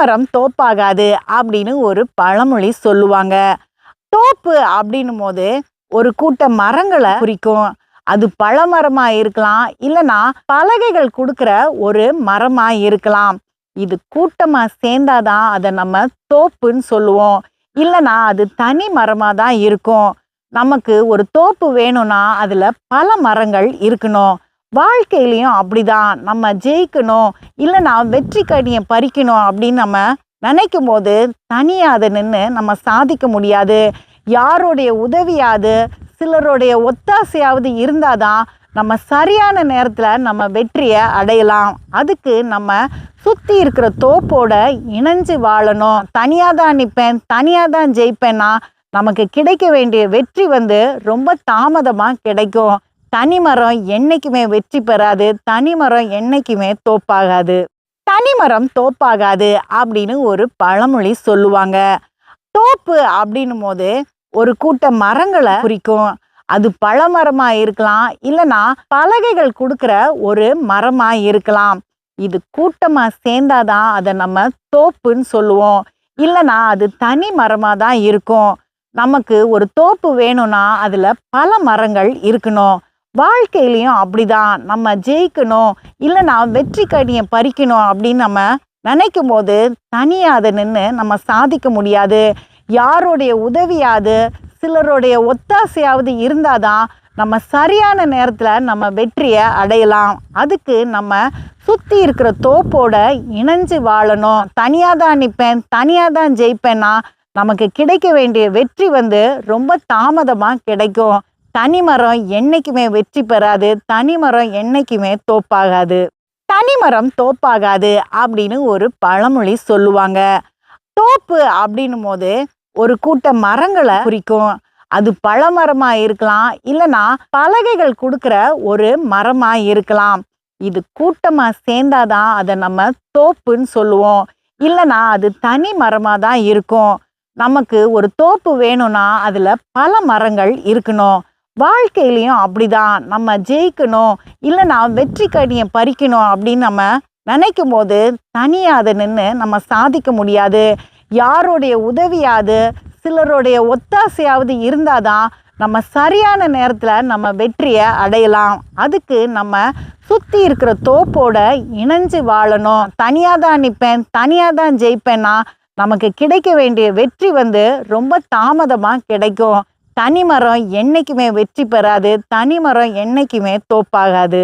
மரம் தோப்பாகாது அப்படின்னு ஒரு பழமொழி சொல்லுவாங்க. தோப்பு அப்படின்னும் போது ஒரு கூட்ட மரங்களை குறிக்கும். அது பழமரமா இருக்கலாம் இல்லைனா பலகைகள் கொடுக்குற ஒரு மரமா இருக்கலாம். இது கூட்டமா சேர்ந்தாதான் அதை நம்ம தோப்புன்னு சொல்லுவோம். இல்லைனா அது தனி மரமா தான் இருக்கும். நமக்கு ஒரு தோப்பு வேணும்னா அதுல பல மரங்கள் இருக்கணும். வாழ்க்கையிலையும் அப்படிதான். நம்ம ஜெயிக்கணும் இல்லைனா வெற்றி கனியை பறிக்கணும் அப்படின்னு நம்ம நினைக்கும் போது தனியாக அதை நின்று நம்ம சாதிக்க முடியாது. யாருடைய உதவியாவது சிலருடைய ஒத்தாசையாவது இருந்தால் தான் நம்ம சரியான நேரத்தில் நம்ம வெற்றியை அடையலாம். அதுக்கு நம்ம சுற்றி இருக்கிற தோப்போட இணைஞ்சு வாழணும். தனியாக தான் நிற்பேன் தனியாக தான் ஜெயிப்பேன்னா நமக்கு கிடைக்க வேண்டிய வெற்றி வந்து ரொம்ப தாமதமாக கிடைக்கும். தனிமரம் என்னைக்குமே வெற்றி பெறாது தனிமரம் என்னைக்குமே தோப்பாகாது. தனிமரம் தோப்பாகாது அப்படின்னு ஒரு பழமொழி சொல்லுவாங்க. தோப்பு அப்படின்னும் போது ஒரு கூட்ட மரங்களை குறிக்கும். அது பழமரமாக இருக்கலாம் இல்லைன்னா பலகைகள் கொடுக்குற ஒரு மரமாக இருக்கலாம். இது கூட்டமாக சேர்ந்தாதான் அதை நம்ம தோப்புன்னு சொல்லுவோம். இல்லைனா அது தனி மரமாக தான் இருக்கும். நமக்கு ஒரு தோப்பு வேணும்னா அதில் பல மரங்கள் இருக்கணும். வாழ்க்கையிலையும் அப்படிதான். நம்ம ஜெயிக்கணும் இல்லைனா வெற்றி கனியை பறிக்கணும் அப்படின்னு நம்ம நினைக்கும் போது தனியாக அதை நின்று நம்ம சாதிக்க முடியாது. யாருடைய உதவியாவது சிலருடைய ஒத்தாசையாவது இருந்தால் தான் நம்ம சரியான நேரத்தில் நம்ம வெற்றியை அடையலாம். அதுக்கு நம்ம சுற்றி இருக்கிற தோப்போட இணைஞ்சு வாழணும். தனியாக தான் நிற்பேன் தனியாக தான் ஜெயிப்பேன்னா நமக்கு கிடைக்க வேண்டிய வெற்றி வந்து ரொம்ப தாமதமாக கிடைக்கும். தனிமரம் என்னைக்குமே வெற்றி பெறாது தனிமரம் என்னைக்குமே தோப்பாகாது. தனிமரம் தோப்பாகாது அப்படின்னு ஒரு பழமொழி சொல்லுவாங்க. தோப்பு அப்படின்னும் போது ஒரு கூட்ட மரங்களை குறிக்கும். அது பழமரமா இருக்கலாம் இல்லைன்னா பலகைகள் கொடுக்குற ஒரு மரமா இருக்கலாம். இது கூட்டமாக சேர்ந்தாதான் அதை நம்ம தோப்புன்னு சொல்லுவோம். இல்லைன்னா அது தனி மரமாக தான் இருக்கும். நமக்கு ஒரு தோப்பு வேணும்னா அதில் பல மரங்கள் இருக்கணும். வாழ்க்கையிலையும் அப்படிதான். நம்ம ஜெயிக்கணும் இல்லைனா வெற்றி கடியை பறிக்கணும் அப்படின்னு நம்ம நினைக்கும் போது தனியாக அதை நின்று நம்ம சாதிக்க முடியாது. யாருடைய உதவியாவது சிலருடைய ஒத்தாசையாவது இருந்தால் தான் நம்ம சரியான நேரத்தில் நம்ம வெற்றியை அடையலாம். அதுக்கு நம்ம சுற்றி இருக்கிற தோப்போட இணைஞ்சு வாழணும். தனியாக தான் நிற்பேன் தனியாக தான் ஜெயிப்பேன்னா நமக்கு கிடைக்க வேண்டிய வெற்றி வந்து ரொம்ப தாமதமாக கிடைக்கும். தனி மரம் என்னைக்குமே வெற்றி பெறாது தனி மரம் என்னைக்குமே தோப்பாகாது.